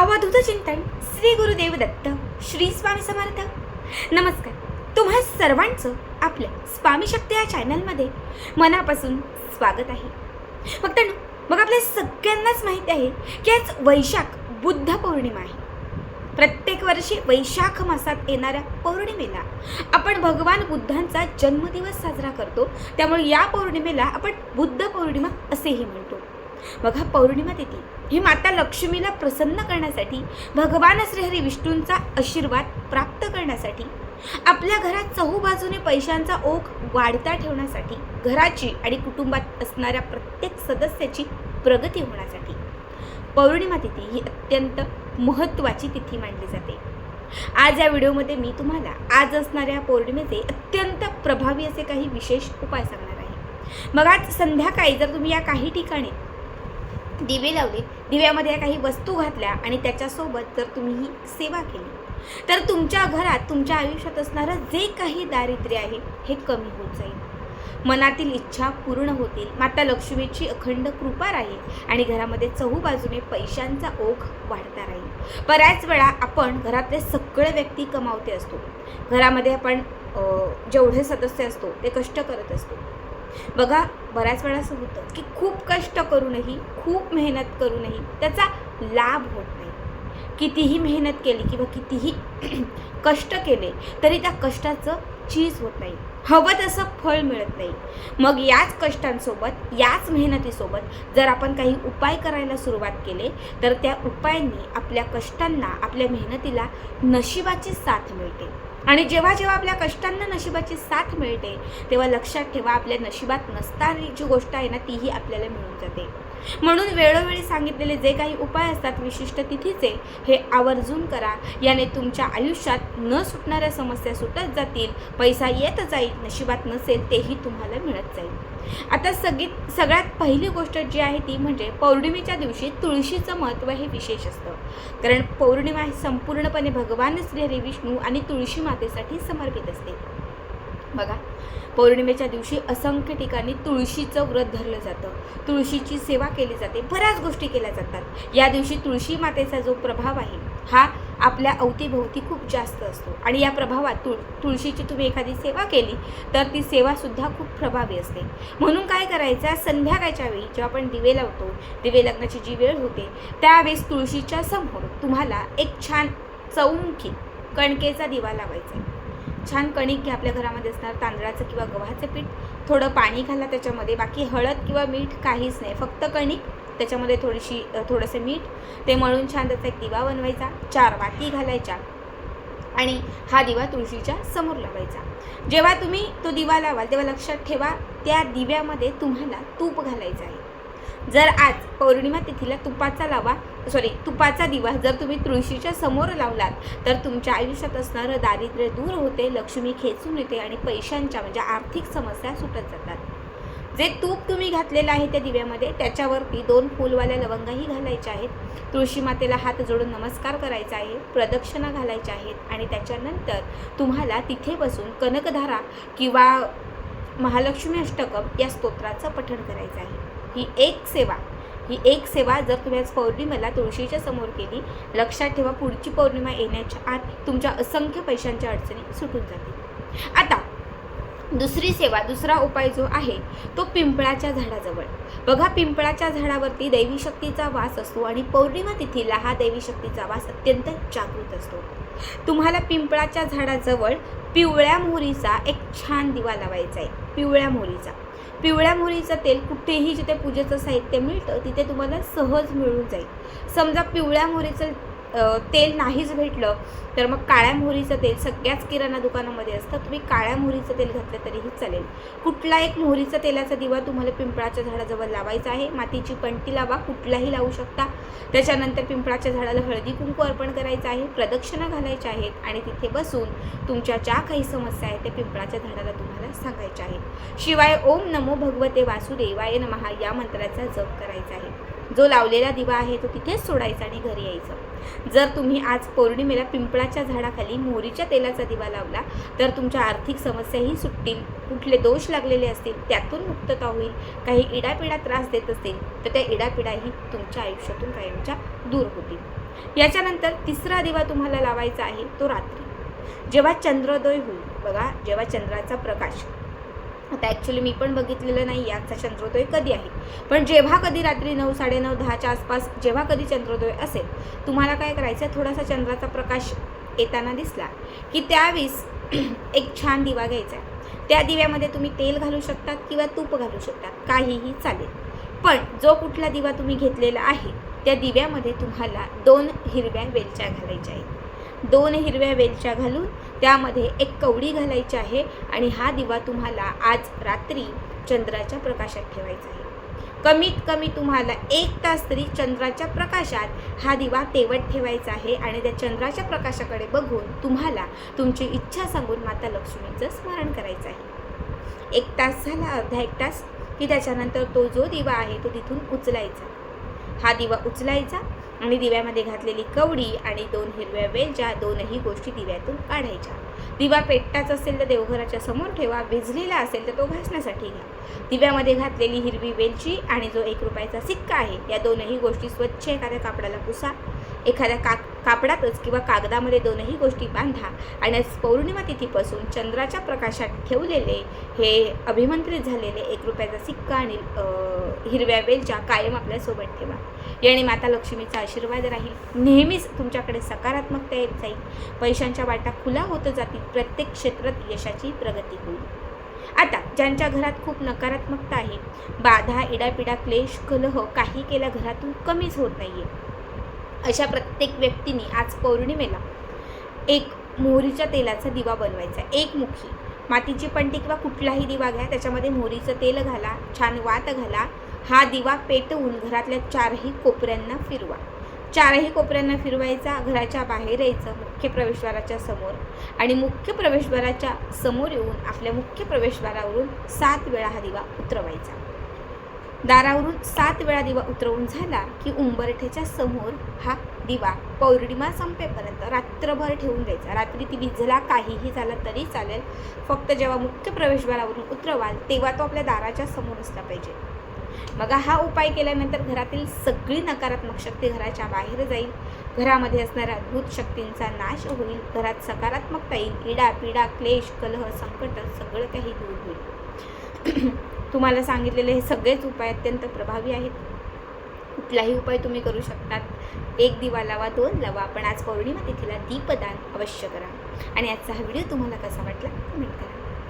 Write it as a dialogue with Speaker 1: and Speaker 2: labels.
Speaker 1: अवधूत चिंतन श्री गुरुदेव दत्त श्री स्वामी समर्थ. नमस्कार. तुम्हा सर्वांचं आपल्या स्वामी शक्ती या चॅनलमध्ये मनापासून स्वागत आहे. फक्त मग आपल्या सगळ्यांनाच माहिती आहे की आज वैशाख बुद्ध पौर्णिमा आहे. प्रत्येक वर्षी वैशाख मासात येणाऱ्या पौर्णिमेला आपण भगवान बुद्धांचा जन्मदिवस साजरा करतो. त्यामुळे या पौर्णिमेला आपण बुद्ध पौर्णिमा असेही म्हणतो. बघा पौर्णिमा तिथी. ही माता लक्ष्मीला प्रसन्न करण्यासाठी भगवान श्रीहरी विष्णूंचा आशीर्वाद प्राप्त करण्यासाठी आपल्या घरात चहूबाजूने पैशांचा ओघ वाढता ठेवण्यासाठी घराची आणि कुटुंबात असणाऱ्या प्रत्येक सदस्याची प्रगती होण्यासाठी. पौर्णिमा तिथी ही अत्यंत महत्त्वाची तिथी मानली जाते. आज या व्हिडिओमध्ये मी तुम्हाला आज असणाऱ्या पौर्णिमेचे अत्यंत प्रभावी असे काही विशेष उपाय सांगणार आहे. मग आज संध्याकाळी जर तुम्ही या काही ठिकाणी दिवे लावले. दिव्यामध्ये या काही वस्तू घातल्या आणि त्याच्यासोबत जर तुम्ही ही सेवा केली तर तुमच्या घरात तुमच्या आयुष्यात असणारं जे काही दारिद्र्य आहे हे कमी होत जाईल. मनातील इच्छा पूर्ण होतील. माता लक्ष्मीची अखंड कृपा राहील आणि घरामध्ये चहूबाजूने पैशांचा ओघ वाढता राहील. बऱ्याच वेळा आपण घरातले सगळे व्यक्ती कमावते असतो. घरामध्ये आपण जेवढे सदस्य असतो ते कष्ट करत असतो. बघा बऱ्याच वेळा असं होतं की खूप कष्ट करूनही खूप मेहनत करूनही त्याचा लाभ होत नाही. कितीही मेहनत केली किंवा कितीही कष्ट केले तरी त्या कष्टाचं चीज होत नाही. हवं तसं फळ मिळत नाही. मग याच कष्टांसोबत याच मेहनतीसोबत जर आपण काही उपाय करायला सुरुवात केले तर त्या उपायांनी आपल्या कष्टांना आपल्या मेहनतीला नशिबाची साथ मिळते. आणि जेव्हा जेव्हा आपल्या कष्टांना नशिबाची साथ मिळते तेव्हा लक्षात ठेवा आपल्या नशिबात नसताना जी गोष्ट आहे ना तीही आपल्याला मिळून जाते. म्हणून वेळोवेळी सांगितलेले जे काही उपाय असतात विशिष्ट तिथीचे हे आवर्जून करा. याने तुमच्या आयुष्यात न सुटणाऱ्या समस्या सुटत जातील पैसा येत जाईल नशिबात नसेल तेही तुम्हाला मिळत जाईल. आता सगळी सगळ्यात पहिली गोष्ट जी आहे ती म्हणजे पौर्णिमेच्या दिवशी तुळशीचं महत्त्व हे विशेष असतं. कारण पौर्णिमा ही संपूर्णपणे भगवान श्रीहरी विष्णू आणि तुळशी मातेसाठी समर्पित असते. बघा. पौर्णिमेच्या दिवशी असंख्य ठिकाणी तुळशीचं व्रत धरलं जातं. तुळशीची सेवा केली जाते. बऱ्याच गोष्टी केल्या जातात. या दिवशी तुळशी मातेचा जो प्रभाव आहे हा आपल्या अवतीभोवती खूप जास्त असतो. आणि या प्रभावात तुळ तुळशीची तुम्ही एखादी सेवा केली तर ती सेवासुद्धा खूप प्रभावी असते. म्हणून काय करायचं संध्याकाळच्या वेळी जेव्हा आपण दिवे लावतो दिवे लग्नाची जी वेळ होते त्यावेळेस तुळशीच्या समोर तुम्हाला एक छान चौमुखी कणकेचा दिवा लावायचा आहे. छान कणिक घ्या आपल्या घरामध्ये असणार तांदळाचं किंवा गव्हाचं पीठ थोडं पाणी घाला त्याच्यामध्ये बाकी हळद किंवा मीठ काहीच नाही फक्त कणिक त्याच्यामध्ये थोडीशी थोडंसं मीठ ते मळून छान त्याचा एक दिवा बनवायचा चार वाती घालायच्या आणि हा दिवा तुळशीच्या समोर लावायचा. जेव्हा तुम्ही तो दिवा लावाल तेव्हा लक्षात ठेवा त्या दिव्यामध्ये तुम्हाला तूप घालायचं आहे. जर आज पौर्णिमा तिथीला तुपाचा लावा सॉरी तुपाचा दिवा जर तुम्ही तुळशीच्या समोर लावलात तर तुमच्या आयुष्यात असणारं दारिद्र्य दूर होते लक्ष्मी खेचून येते आणि पैशांच्या म्हणजे आर्थिक समस्या सुटत जातात. जे तूप तुम्ही घातलेलं आहे त्या दिव्यामध्ये त्याच्यावरती दोन फुलवाल्या लवंगाही घालायच्या आहेत. तुळशी मातेला हात जोडून नमस्कार करायचा आहे प्रदक्षिणा घालायच्या आहेत आणि त्याच्यानंतर तुम्हाला तिथे बसून कनकधारा किंवा महालक्ष्मी अष्टकम या स्तोत्राचं पठण करायचं आहे. ही एक सेवा. ही एक सेवा जर तुम्ही आज पौर्णिमेला तुळशीच्या समोर केली लक्षात ठेवा पुढची पौर्णिमा येण्याच्या आत तुमच्या असंख्य पैशांच्या अडचणी सुटून जातील. आता दुसरी सेवा दुसरा उपाय जो आहे तो पिंपळाच्या झाडाजवळ. बघा पिंपळाच्या झाडावरती दैवी शक्तीचा वास असतो आणि पौर्णिमा तिथीला हा दैवी शक्तीचा वास अत्यंत जागृत असतो. तुम्हाला पिंपळाच्या झाडाजवळ पिवळ्या मोहरीचा एक छान दिवा लावायचा आहे. पिवळ्या मोहरीचा. पिवळ्या मोहरीचं तेल कुठेही जिथे पूजेचं साहित्य मिळतं तिथे तुम्हाला सहज मिळून जाईल. समजा पिवळ्या मोहरीचं तेल नाहीच भेटलं तर मग काळ्या मोहरीचं तेल सगळ्याच किराणा दुकानामध्ये असतं. तुम्ही काळ्या मोहरीचं तेल घातलं तरीही चालेल. कुठला एक मोहरीचा तेलाचा दिवा तुम्हाला पिंपळाच्या झाडाजवळ लावायचा आहे मातीची पंटी लावा कुठलाही लावू शकता. त्याच्यानंतर पिंपळाच्या झाडाला हळदी कुंकू अर्पण करायचं आहे प्रदक्षिणा घालायच्या आहेत आणि तिथे बसून तुमच्या ज्या काही समस्या आहेत त्या पिंपळाच्या झाडाला तुम्हाला सांगायच्या आहेत. शिवाय ओम नमो भगवते वासुदेवाय नमहा या मंत्राचा जप करायचा आहे. जो लावलेला दिवा आहे तो तिथेच सोडायचा आणि घरी यायचं. जर तुम्ही आज पौर्णिमेला पिंपळाच्या झाडाखाली मोहरीच्या तेलाचा दिवा लावला तर तुमच्या आर्थिक समस्याही सुटतील. कुठले दोष लागलेले असतील त्यातून मुक्तता होईल. काही इडापिडा त्रास देत असतील तर त्या इडापिडाही तुमच्या आयुष्यातून कायमच्या दूर होतील. याच्यानंतर तिसरा दिवा तुम्हाला लावायचा आहे तो रात्री. जेव्हा चंद्रोदय होईल बघा जेव्हा चंद्राचा प्रकाश आता ॲक्च्युली मी पण बघितलेलं नाही आजचा चंद्रोदय कधी आहे? पण जेव्हा कधी रात्री नऊ साडेनऊ दहाच्या आसपास जेव्हा कधी चंद्रोदय असेल तुम्हाला काय करायचं आहे थोडासा चंद्राचा प्रकाश येताना दिसला की त्यावेळेस एक छान दिवा घ्यायचा आहे. त्या दिव्यामध्ये तुम्ही तेल घालू शकतात किंवा तूप घालू शकतात काहीही चालेल. पण जो कुठला दिवा तुम्ही घेतलेला आहे त्या दिव्यामध्ये तुम्हाला दोन हिरव्या वेलच्या घालायच्या आहेत. दोन हिरव्या वेलच्या घालून त्यामध्ये एक कवडी घालायची आहे आणि हा दिवा तुम्हाला आज रात्री चंद्राच्या प्रकाशात ठेवायचा आहे. कमीत कमी तुम्हाला एक तास तरी चंद्राच्या प्रकाशात हा दिवा तेवट ठेवायचा आहे आणि त्या चंद्राच्या प्रकाशाकडे बघून तुम्हाला तुमची इच्छा सांगून माता लक्ष्मीचं स्मरण करायचं आहे. एक तास झाला अर्धा एक तास की त्याच्यानंतर तो जो दिवा आहे तो तिथून उचलायचा. हा दिवा उचलायचा आणि दिव्यामध्ये घातलेली कवडी आणि दोन हिरव्या वेलच्या दोनही गोष्टी दिव्यातून काढायच्या. दिवा पेटताच असेल तर देवघराच्या समोर ठेवा भिजलेला असेल तर तो घासण्यासाठी घ्या. दिव्यामध्ये घातलेली हिरवी वेलची आणि जो एक रुपयाचा सिक्का आहे या दोनही गोष्टी स्वच्छ एखाद्या कापडाला पुसा एखाद्या का कापडातच किंवा कागदामध्ये दोनही गोष्टी बांधा आणि आज पौर्णिमा तिथीपासून चंद्राच्या प्रकाशात ठेवलेले हे अभिमंत्रित झालेले एक रुपयाचा सिक्का आणि हिरव्या वेलच्या कायम आपल्यासोबत ठेवा. याने माता लक्ष्मीचा आशीर्वाद राहील. नेहमीच तुमच्याकडे सकारात्मकता येत जाईल. पैशांच्या वाटा खुला होत जातील. प्रत्येक क्षेत्रात यशाची प्रगती होईल. आता ज्यांच्या घरात खूप नकारात्मकता आहे बाधा इडापिडा क्लेश कलह काही केल्या घरातून कमीच होत नाही आहे अशा प्रत्येक व्यक्तीने आज पौर्णिमेला एक मोहरीच्या तेलाचा दिवा बनवायचा. एक मुखी. मातीची पंटी किंवा कुठलाही दिवा घ्या. त्याच्यामध्ये मोहरीचं तेल घाला छान वात घाला. हा दिवा पेटवून घरातल्या चारही कोपऱ्यांना फिरवा. चारही कोपऱ्यांना फिरवायचा घराच्या बाहेर यायचं मुख्य प्रवेशद्वाराच्या समोर. आणि मुख्य प्रवेशद्वाराच्या समोर येऊन आपल्या मुख्य प्रवेशद्वारावरून सात वेळा हा दिवा उतरवायचा. दारावरून सात वेळा दिवा उतरवून झाला की उंबरठ्याच्या समोर हा दिवा पौर्णिमा संपेपर्यंत रात्रभर ठेवून द्यायचा. रात्री ती भिजला काहीही झाला तरी चालेल. फक्त जेव्हा मुख्य प्रवेशद्वारावरून उतरवाल तेव्हा तो आपल्या दाराच्या समोर असला पाहिजे. मग हा उपाय केल्यानंतर घरातील सगळी नकारात्मक शक्ती घराच्या बाहेर जाईल. घरामध्ये असणाऱ्या अद्भुत शक्तींचा नाश होईल. घरात सकारात्मकता येईल. इडा पिडा क्लेश कलह संकट सगळं काही दूर होईल. तुम्हाला सांगितलेले हे सगळेच उपाय अत्यंत प्रभावी आहेत. कुठलाही उपाय तुम्ही करू शकतात. एक दिवा लावा दोन लावा पण आज पौर्णिमा तिथीला दीपदान अवश्य करा. आणि आजचा हा व्हिडिओ तुम्हाला कसा वाटला कमेंट करा.